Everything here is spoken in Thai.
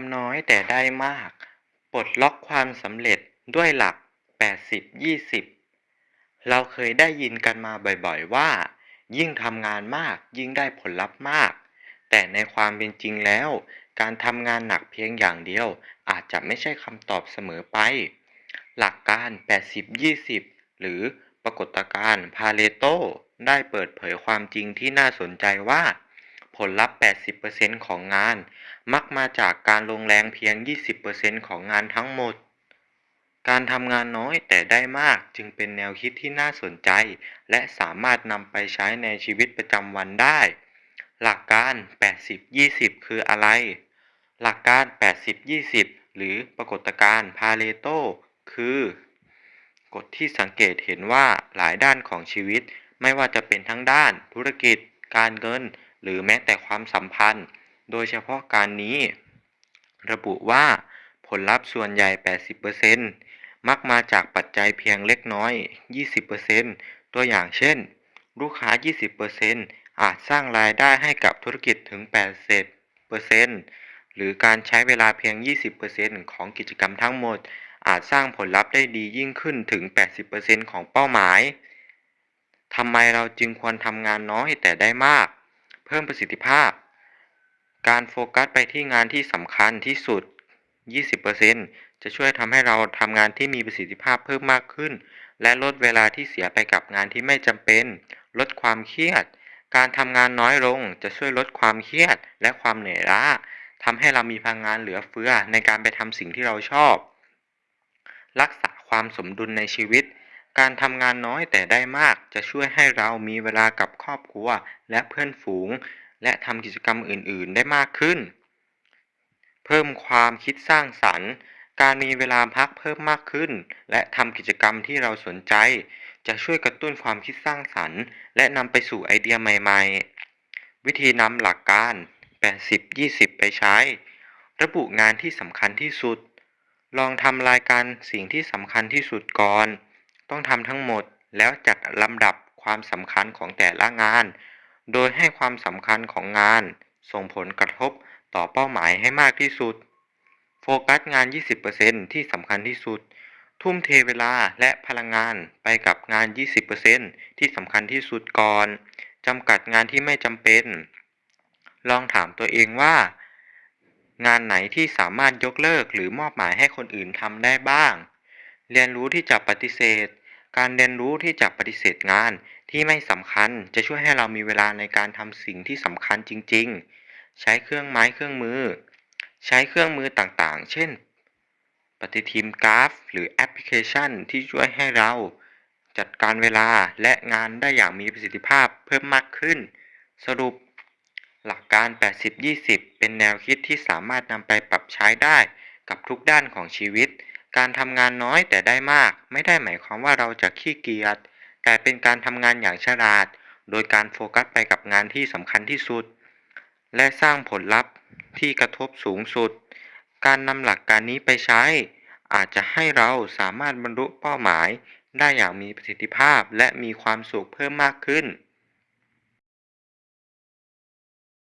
ำน้อยแต่ได้มาก ปลดล็อกความสำเร็จด้วยหลัก 80-20 เราเคยได้ยินกันมาบ่อยๆว่า ยิ่งทำงานมากยิ่งได้ผลลัพธ์มาก แต่ในความเป็นจริงแล้ว การทำงานหนักเพียงอย่างเดียว อาจจะไม่ใช่คำตอบเสมอไป หลักการ 80-20 หรือปรากฏการณ์พาเรโต ได้เปิดเผยความจริงที่น่าสนใจว่า ผลลัพธ์ 80%ของงาน มักมาจากการลงแรงเพียง 20%ของงานทั้งหมด การทำงานน้อยแต่ได้มากจึงเป็นแนวคิดที่น่าสนใจ และสามารถนำไปใช้ในชีวิตประจำวันได้ หลักการ 80-20 คืออะไร หลักการ 80-20 หรือปรากฏการณ์พาเรโต คือกฎที่สังเกตเห็นว่าหลายด้านของชีวิต ไม่ว่าจะเป็นทั้งด้านธุรกิจ การเงิน หรือแม้แต่ความสัมพันธ์ โดยเฉพาะการนี้ ระบุว่าผลลัพธ์ส่วนใหญ่ 80%มักมาจากปัจจัยเพียงเล็กน้อย 20%ตัวอย่างเช่น ลูกค้า 20%อาจสร้างรายได้ให้กับธุรกิจถึง 80%หรือการใช้เวลาเพียง 20%ของกิจกรรมทั้งหมด อาจสร้างผลลัพธ์ได้ดียิ่งขึ้นถึง 80%ของเป้าหมายทำไมเราจึงควรทำงานน้อยแต่ได้มาก เพิ่มประสิทธิภาพ การโฟกัสไปที่งานที่สำคัญที่สุด 20%จะช่วยทำให้เราทำงานที่มีประสิทธิภาพเพิ่มมากขึ้น และลดเวลาที่เสียไปกับงานที่ไม่จำเป็น ลดความเครียด การทำงานน้อยลงจะช่วยลดความเครียดและความเหนื่อยล้าทำให้เรามีพลังงานเหลือเฟือในการไปทำสิ่งที่เราชอบ รักษาความสมดุลในชีวิต การทำงานน้อยแต่ได้มากจะช่วยให้เรามีเวลากับครอบครัวและเพื่อนฝูง และทำกิจกรรมอื่น ๆ ได้มากขึ้น เพิ่มความคิดสร้างสรรค์ การมีเวลาพักเพิ่มมากขึ้น และทำกิจกรรมที่เราสนใจ จะช่วยกระตุ้นความคิดสร้างสรรค์ และนำไปสู่ไอเดียใหม่ ๆ วิธีนำหลักการ 80-20 ไปใช้ ระบุงานที่สำคัญที่สุด ลองทำรายการสิ่งที่สำคัญที่สุดก่อน ต้องทำทั้งหมดแล้วจัดลำดับความสำคัญของแต่ละงาน โดยให้ความสำคัญของงาน ส่งผลกระทบต่อเป้าหมายให้มากที่สุด โฟกัสงาน 20%ที่สำคัญที่สุด ทุ่มเทเวลาและพลังงานไปกับงาน 20%ที่สำคัญที่สุดก่อนจำกัดงานที่ไม่จำเป็น ลองถามตัวเองว่า งานไหนที่สามารถยกเลิกหรือมอบหมายให้คนอื่นทำได้บ้าง เรียนรู้ที่จะปฏิเสธ การเรียนรู้ที่จะปฏิเสธงานที่ไม่สำคัญจะช่วยให้เรามีเวลาในการทำสิ่งที่สำคัญจริง ๆ ใช้เครื่องไม้เครื่องมือ ใช้เครื่องมือต่างๆ เช่น ปฏิทินกราฟ หรือแอปพลิเคชันที่ช่วยให้เราจัดการเวลาและงานได้อย่างมีประสิทธิภาพเพิ่มมากขึ้น สรุป หลักการ 80-20 เป็นแนวคิดที่สามารถนำไปปรับใช้ได้กับทุกด้านของชีวิต การทำงานน้อยแต่ได้มาก ไม่ได้หมายความว่าเราจะขี้เกียจ แต่เป็นการทำงานอย่างฉลาด โดยการโฟกัสไปกับงานที่สำคัญที่สุด และสร้างผลลัพธ์ที่กระทบสูงสุด การนำหลักการนี้ไปใช้ อาจจะให้เราสามารถบรรลุเป้าหมาย ได้อย่างมีประสิทธิภาพและมีความสุขเพิ่มมากขึ้น